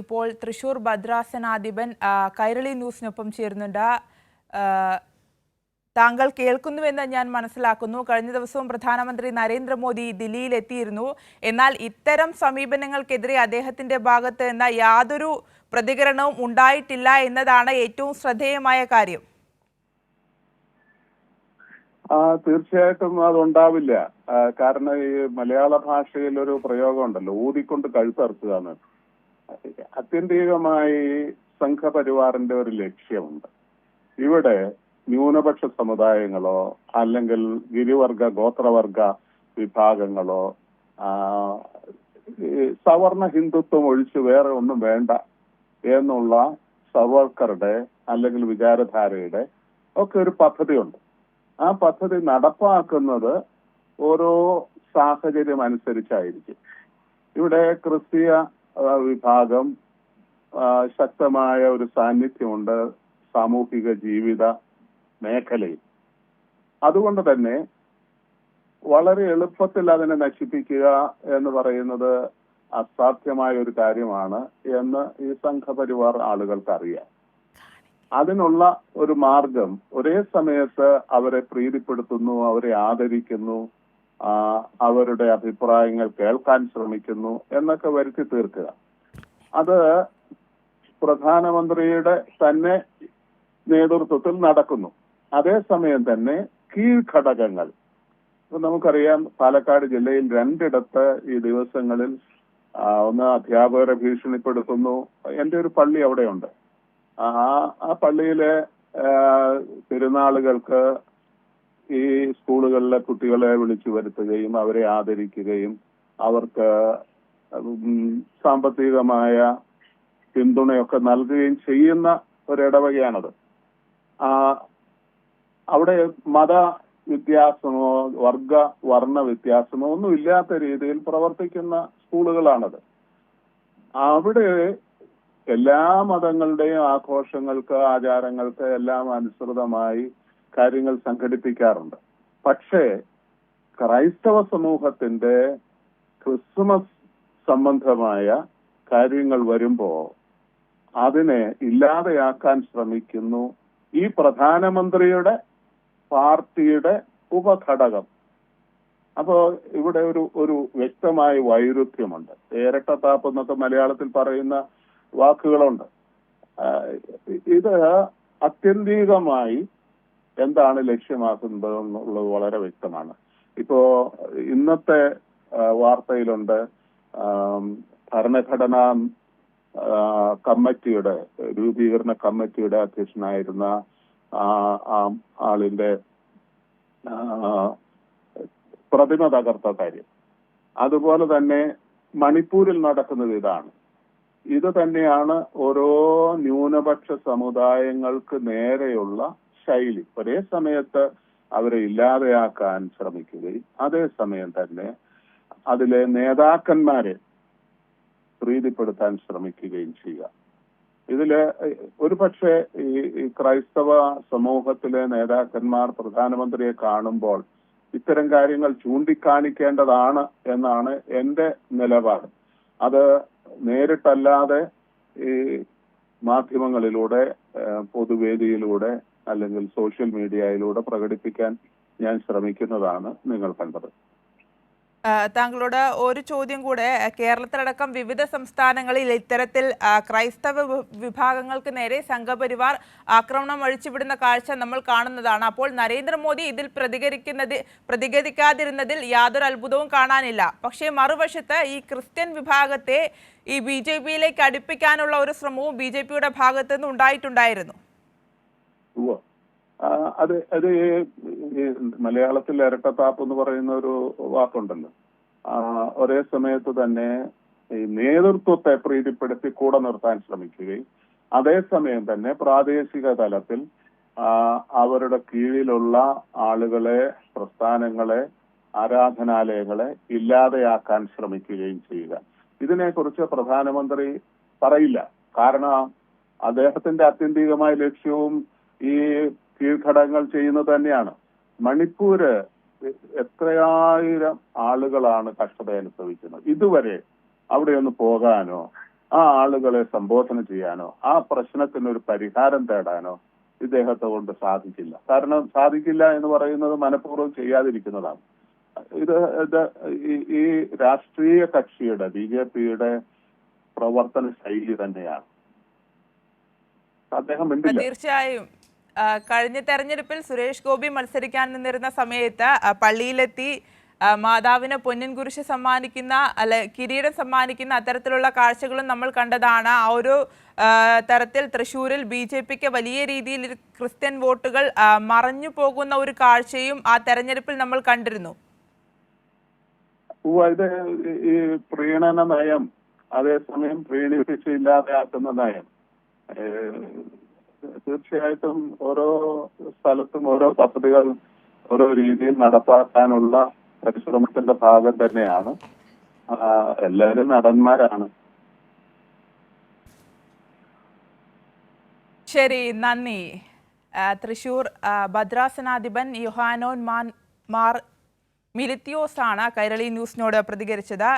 ഇപ്പോൾ തൃശൂർ ഭദ്രാസനാധിപൻ കൈരളി ന്യൂസിനൊപ്പം ചേരുന്നുണ്ട്. താങ്കൾ കേൾക്കുന്നുവെന്ന് ഞാൻ മനസ്സിലാക്കുന്നു. കഴിഞ്ഞ ദിവസവും പ്രധാനമന്ത്രി നരേന്ദ്രമോദി ദില്ലിയിലെത്തിയിരുന്നു. എന്നാൽ ഇത്തരം സമീപനങ്ങൾക്കെതിരെ അദ്ദേഹത്തിന്റെ ഭാഗത്ത് നിന്ന് യാതൊരു പ്രതികരണവും ഉണ്ടായിട്ടില്ല എന്നതാണ് ഏറ്റവും ശ്രദ്ധേയമായ കാര്യം. ആ തീർച്ചയായിട്ടും അതുണ്ടാവില്ല. കാരണം ഈ മലയാള ഭാഷയിൽ ഒരു പ്രയോഗമുണ്ടല്ലോ. ഊതിക്കൊണ്ട് കഴുത്തറുക്കുക ആത്യന്തികമായി സംഘപരിവാറിന്റെ ഒരു ലക്ഷ്യമുണ്ട്. ഇവിടെ ന്യൂനപക്ഷ സമുദായങ്ങളോ അല്ലെങ്കിൽ ഗിരിവർഗ ഗോത്രവർഗ വിഭാഗങ്ങളോ സവർണ ഹിന്ദുത്വം ഒഴിച്ച് വേറെ ഒന്നും വേണ്ട എന്നുള്ള സവർക്കറുടെ അല്ലെങ്കിൽ വിചാരധാരയുടെ ഒക്കെ ഒരു പദ്ധതിയുണ്ട്. ആ പദ്ധതി നടപ്പാക്കുന്നത് ഓരോ സാഹചര്യം അനുസരിച്ചായിരിക്കും. ഇവിടെ ക്രിസ്തീയ വിഭാഗം ശക്തമായ ഒരു സാന്നിധ്യമുണ്ട് സാമൂഹിക ജീവിത മേഖലയിൽ. അതുകൊണ്ട് തന്നെ വളരെ എളുപ്പത്തിൽ അതിനെ നശിപ്പിക്കുക എന്ന് പറയുന്നത് അസാധ്യമായ ഒരു കാര്യമാണ് എന്ന് ഈ സംഘപരിവാർ ആളുകൾക്ക് അറിയാം അതിനുള്ള ഒരു മാർഗം ഒരേ സമയത്ത് അവരെ പ്രീതിപ്പെടുത്തുന്നു അവരെ ആദരിക്കുന്നു അവരുടെ അഭിപ്രായങ്ങൾ കേൾക്കാൻ ശ്രമിക്കുന്നു എന്നൊക്കെ വരുത്തി തീർക്കുക. അത് പ്രധാനമന്ത്രിയുടെ തന്നെ നേതൃത്വത്തിൽ നടക്കുന്നു. അതേസമയം തന്നെ കീഴ്ഘടകങ്ങൾ. നമുക്കറിയാം പാലക്കാട് ജില്ലയിൽ രണ്ടിടത്ത് ഈ ദിവസങ്ങളിൽ ഒന്ന് അധ്യാപകരെ ഭീഷണിപ്പെടുത്തുന്നു. എന്റെ ഒരു പള്ളി അവിടെയുണ്ട്. ആ ആ പള്ളിയിലെ പെരുന്നാളുകൾക്ക് ഈ സ്കൂളുകളിലെ കുട്ടികളെ വിളിച്ചു വരുത്തുകയും അവരെ ആദരിക്കുകയും അവർക്ക് സാമ്പത്തികമായ പിന്തുണയൊക്കെ നൽകുകയും ചെയ്യുന്ന ഒരിടവകയാണത്. ആ അവിടെ മത വ്യത്യാസമോ വർഗ വർണ വ്യത്യാസമോ ഒന്നും ഇല്ലാത്ത രീതിയിൽ പ്രവർത്തിക്കുന്ന സ്കൂളുകളാണത്. അവിടെ എല്ലാ മതങ്ങളുടെയും ആഘോഷങ്ങൾക്ക് ആചാരങ്ങൾക്ക് എല്ലാം അനുസൃതമായി കാര്യങ്ങൾ സംഘടിപ്പിക്കാറുണ്ട്. പക്ഷേ ക്രൈസ്തവ സമൂഹത്തിന്റെ ക്രിസ്മസ് സംബന്ധമായ കാര്യങ്ങൾ വരുമ്പോ അതിനെ ഇല്ലാതെയാക്കാൻ ശ്രമിക്കുന്നു ഈ പ്രധാനമന്ത്രിയുടെ പാർട്ടിയുടെ ഉപഘടകം. അപ്പോ ഇവിടെ ഒരു ഒരു വ്യക്തമായ വൈരുദ്ധ്യമുണ്ട്. ഇരട്ടത്താപ്പ് എന്നൊക്കെ മലയാളത്തിൽ പറയുന്ന വാക്കുകളുണ്ട്. ഇത് അത്യന്തികമായി എന്താണ് ലക്ഷ്യമാക്കുന്നത് എന്നുള്ളത് വളരെ വ്യക്തമാണ്. ഇപ്പോ ഇന്നത്തെ വാർത്തയിലുണ്ട് ഭരണഘടന കമ്മിറ്റിയുടെ രൂപീകരണ കമ്മിറ്റിയുടെ അധ്യക്ഷനായിരുന്ന ആളിന്റെ പ്രതിമ തകർത്ത കാര്യം. അതുപോലെ തന്നെ മണിപ്പൂരിൽ നടക്കുന്നത് ഇതാണ്. ഇത് തന്നെയാണ് ഓരോ ന്യൂനപക്ഷ സമുദായങ്ങൾക്ക് നേരെയുള്ള ശൈലി. ഒരേ സമയത്ത് അവരെ ഇല്ലാതെയാക്കാൻ ശ്രമിക്കുകയും അതേസമയം തന്നെ അതിലെ നേതാക്കന്മാരെ പ്രീതിപ്പെടുത്താൻ ശ്രമിക്കുകയും ചെയ്യുക. ഇതിൽ ഒരു പക്ഷേ ഈ ക്രൈസ്തവ സമൂഹത്തിലെ നേതാക്കന്മാർ പ്രധാനമന്ത്രിയെ കാണുമ്പോൾ ഇത്തരം കാര്യങ്ങൾ ചൂണ്ടിക്കാണിക്കേണ്ടതാണ് എന്നാണ് എന്റെ നിലപാട്. അത് നേരിട്ടല്ലാതെ ഈ മാധ്യമങ്ങളിലൂടെ പൊതുവേദിയിലൂടെ അല്ലെങ്കിൽ സോഷ്യൽ മീഡിയയിലൂടെ പ്രകടിപ്പിക്കാൻ ഞാൻ ശ്രമിക്കുന്നതാണ് നിങ്ങൾ കണ്ടത്. താങ്കളോട് ഒരു ചോദ്യം കൂടെ. കേരളത്തിലടക്കം വിവിധ സംസ്ഥാനങ്ങളിൽ ഇത്തരത്തിൽ ക്രൈസ്തവ വിഭാഗങ്ങൾക്ക് നേരെ സംഘപരിവാർ ആക്രമണം അഴിച്ചുവിടുന്ന കാഴ്ച നമ്മൾ കാണുന്നതാണ്. അപ്പോൾ നരേന്ദ്രമോദി ഇതിൽ പ്രതികരിക്കുന്നത് പ്രതികരിക്കാതിരുന്നതിൽ യാതൊരു അത്ഭുതവും കാണാനില്ല. പക്ഷേ മറുവശത്ത് ഈ ക്രിസ്ത്യൻ വിഭാഗത്തെ ഈ ബി ജെ പിയിലേക്ക് അടുപ്പിക്കാനുള്ള ഒരു ശ്രമവും ബി ജെ പിയുടെ ഭാഗത്തുനിന്ന് ഉണ്ടായിട്ടുണ്ടായിരുന്നു. അത് അത് മലയാളത്തിൽ ഇരട്ടത്താപ്പ് എന്ന് പറയുന്ന ഒരു വാക്കുണ്ടല്ലോ. ഒരേ സമയത്ത് തന്നെ ഈ നേതൃത്വത്തെ പ്രീതിപ്പെടുത്തി കൂടെ നിർത്താൻ ശ്രമിക്കുകയും അതേസമയം തന്നെ പ്രാദേശിക തലത്തിൽ അവരുടെ കീഴിലുള്ള ആളുകളെ പ്രസ്ഥാനങ്ങളെ ആരാധനാലയങ്ങളെ ഇല്ലാതെയാക്കാൻ ശ്രമിക്കുകയും ചെയ്യുക. ഇതിനെക്കുറിച്ച് പ്രധാനമന്ത്രി പറയില്ല. കാരണം അദ്ദേഹത്തിന്റെ ആത്യന്തികമായ ലക്ഷ്യവും ഈ കീഴ്ഘടകങ്ങൾ ചെയ്യുന്നത് തന്നെയാണ്. മണിപ്പൂര് എത്രയായിരം ആളുകളാണ് കഷ്ടത അനുഭവിക്കുന്നത് ഇതുവരെ അവിടെ ഒന്ന് പോകാനോ ആ ആളുകളെ സംബോധന ചെയ്യാനോ ആ പ്രശ്നത്തിന് ഒരു പരിഹാരം തേടാനോ ഇദ്ദേഹത്തെ കൊണ്ട് സാധിക്കില്ല. കാരണം സാധിക്കില്ല എന്ന് പറയുന്നത് മനഃപൂർവം ചെയ്യാതിരിക്കുന്നതാണ്. ഇത് ഈ- രാഷ്ട്രീയ കക്ഷിയുടെ ബി ജെ പിയുടെ പ്രവർത്തന ശൈലി തന്നെയാണ്. അദ്ദേഹം തീർച്ചയായും. കഴിഞ്ഞ തെരഞ്ഞെടുപ്പിൽ സുരേഷ് ഗോപി മത്സരിക്കാൻ നിന്നിരുന്ന സമയത്ത് പള്ളിയിലെത്തി മാതാവിനെ പൊന്നിൻ കുരിശ് സമ്മാനിക്കുന്ന അല്ലെ കിരീടം സമ്മാനിക്കുന്ന അത്തരത്തിലുള്ള കാഴ്ചകളും നമ്മൾ കണ്ടതാണ്. ആ ഒരു തരത്തിൽ തൃശ്ശൂരിൽ ബി ജെ പിക്ക് വലിയ രീതിയിൽ ക്രിസ്ത്യൻ വോട്ടുകൾ മറഞ്ഞു പോകുന്ന ഒരു കാഴ്ചയും ആ തെരഞ്ഞെടുപ്പിൽ നമ്മൾ കണ്ടിരുന്നു. ഇത് ഈ പ്രീണന നയം അതേസമയം പ്രീണിപ്പിച്ചില്ലാതെ ഇല്ലാതെയാക്കുന്ന നയം തീർച്ചയായിട്ടും ഓരോ സ്ഥലത്തും ഓരോ പദ്ധതികൾ ഓരോ രീതിയിൽ നടപ്പാക്കാനുള്ള പരിശ്രമത്തിന്റെ ഭാഗം തന്നെയാണ്. എല്ലാവരും നടന്മാരാണ്. ശരി നന്ദി. തൃശൂർ ഭദ്രാസനാധിപൻ യുഹാനോൻ മാൻ മാർ മിലിത്തിയോസ് ആണ് കൈരളി ന്യൂസിനോട് പ്രതികരിച്ചത്.